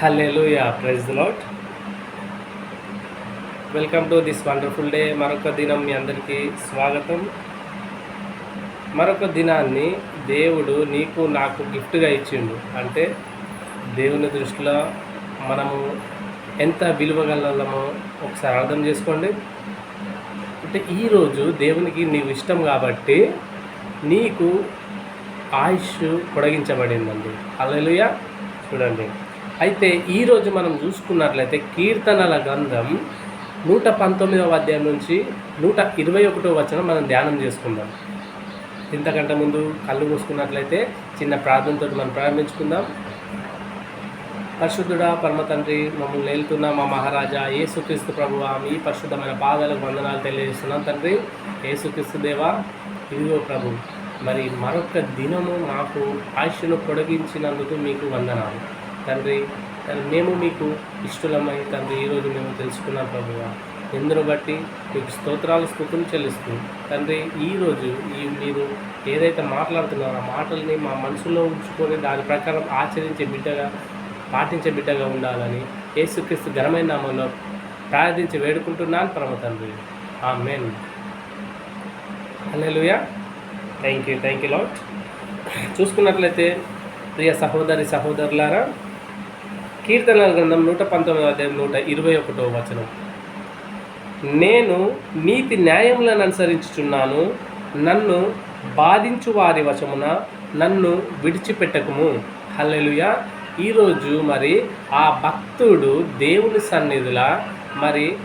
Hallelujah praise Lord welcome to this wonderful day మరొక దినం మీ అందరికీ స్వాగతం. మరొక దినాన్ని దేవుడు నీకు నాకు గిఫ్ట్గా ఇచ్చిండు. అంటే దేవుని దృష్టిలో మనము ఎంత విలువగలమో ఒకసారి అర్థం చేసుకోండి. అంటే ఈరోజు దేవునికి నీవు ఇష్టం కాబట్టి నీకు ఆయుష్ పొడిగించబడిందండి. అల్లెలుయ చూడండి. అయితే ఈరోజు మనం చూసుకున్నట్లయితే కీర్తనల గంధం నూట పంతొమ్మిదవ అధ్యాయం నుంచి నూట ఇరవై ఒకటో వచనం మనం ధ్యానం చేసుకుందాం. ఇంతకంటే ముందు కళ్ళు మూసుకున్నట్లయితే చిన్న ప్రార్థనతో మనం ప్రారంభించుకుందాం. పరిశుద్ధుడా పరమ తండ్రి మమ్మల్ని వెళ్తున్న మా మహారాజా ఏసుక్రీస్తు ప్రభువ మీ పరిశుద్ధమైన పాదాలకు వందనాలు తెలియజేస్తున్నాం తండ్రి. ఏసుక్రీస్తు దేవా ఇదిగో ప్రభు మరి మరొక దినము మాకు ఆశను పొడిగించినందుకు మీకు వందనాలు. తండ్రి మేము మీకు ఇష్టలమై తండ్రి ఈరోజు మేము తెలుసుకున్నాం ప్రభువ. ఎందును బట్టి మీకు స్తోత్రాలు స్థుతులు చెల్లిస్తూ తండ్రి ఈరోజు ఈ మీరు ఏదైతే మాట్లాడుతున్నారో ఆ మాటల్ని మా మనసులో ఉంచుకొని దాని ప్రకారం ఆచరించే బిడ్డగా పాటించే బిడ్డగా ఉండాలని యేసుక్రీస్తు ఘనమైన నామంలో ప్రార్థించి వేడుకుంటున్నాను పరమ తండ్రి. Amen hallelujah. Thank you thank you Lord చూసుకున్నట్లయితే ప్రియ సహోదరి సహోదరులారా కీర్తనల గ్రంథం నూట పంతొమ్మిదో అధ్యాయం నూట ఇరవై ఒకటో వచనం. నేను నీతి న్యాయములను అనుసరించుచున్నాను నన్ను బాధించు వారి వశమున నన్ను విడిచిపెట్టకము. హల్లెలుయ. ఈరోజు మరి ఆ భక్తుడు దేవుని సన్నిధిలా మరి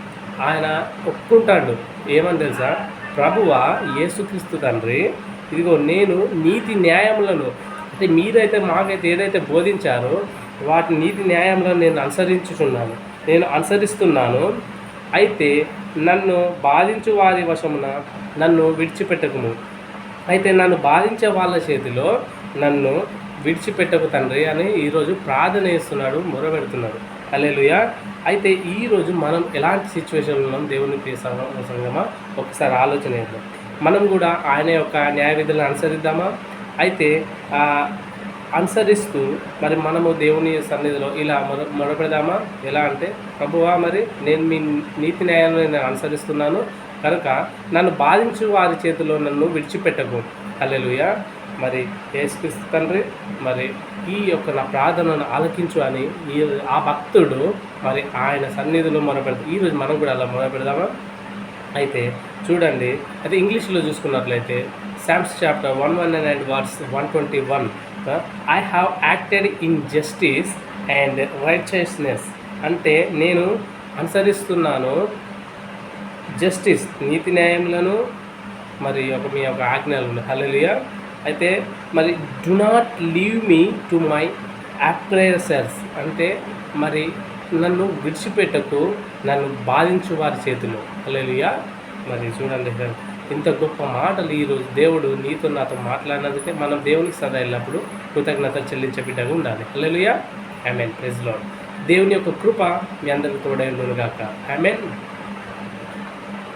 ఆయన ఒప్పుకుంటాడు. ఏమని తెలుసా? ప్రభువ యేసుక్రీస్తు తండ్రి ఇదిగో నేను నీతి న్యాయములను అంటే మీరైతే మాకైతే ఏదైతే బోధించారో వాటి నీతి న్యాయంలో నేను అనుసరించుచున్నాను. నేను అనుసరిస్తున్నాను. అయితే నన్ను బాధించు వారి వశమున నన్ను విడిచిపెట్టకుము. అయితే నన్ను బాధించే వాళ్ళ చేతిలో నన్ను విడిచిపెట్టకు తండ్రి అని ఈరోజు ప్రార్థన చేస్తున్నాడు మొరబెడుతున్నాడు అలేలుయ అయితే ఈరోజు మనం ఎలాంటి సిచ్యువేషన్లో ఉన్నాం? దేవుని ప్రియ సంగమా ఒకసారి ఆలోచన చేద్దాం. మనం కూడా ఆయన యొక్క న్యాయ విధులను అనుసరిద్దామా? అయితే అనుసరిస్తూ మరి మనము దేవుని సన్నిధిలో ఇలా మొర మొరపెడదామా? ఎలా అంటే ప్రభువా మరి నేను మీ నీతి న్యాయాలను నేను అనుసరిస్తున్నాను కనుక నన్ను బాధించు వారి చేతిలో నన్ను విడిచిపెట్టకు. అల్లెలుయ మరి యేసుక్రీస్తు తండ్రి మరి ఈ యొక్క నా ప్రార్థనను ఆలకించు అని ఈ ఆ భక్తుడు మరి ఆయన సన్నిధిలో మొరపెడతాడు ఈరోజు మనం కూడా అలా మొరపెడదామా? అయితే చూడండి అయితే ఇంగ్లీష్లో చూసుకున్నట్లయితే Psalms chapter one one and verse one twenty one I have acted in justice and righteousness అంటే నేను అనుసరిస్తున్నాను జస్టిస్ నీతి న్యాయములను మరి ఒక మీ యొక్క ఆజ్ఞలు. హలలియ అయితే మరి do not leave me to my oppressors అంటే మరి నన్ను విడిచిపెట్టకు నన్ను బాధించు వారి చేతిలో. హలలియ మరి చూడండి సార్. ఇంత గొప్ప మాటలు ఈరోజు దేవుడు నీతో నాతో మాట్లాడినందుకే మనం దేవునికి సదా ఎల్లప్పుడు కృతజ్ఞత చెల్లించే బిడ్డగా ఉండాలి. హల్లెలూయా ఐ మీన్ ప్రెజ్లో దేవుని యొక్క కృప మీ అందరికి తోడైండుగాక ఐ మీన్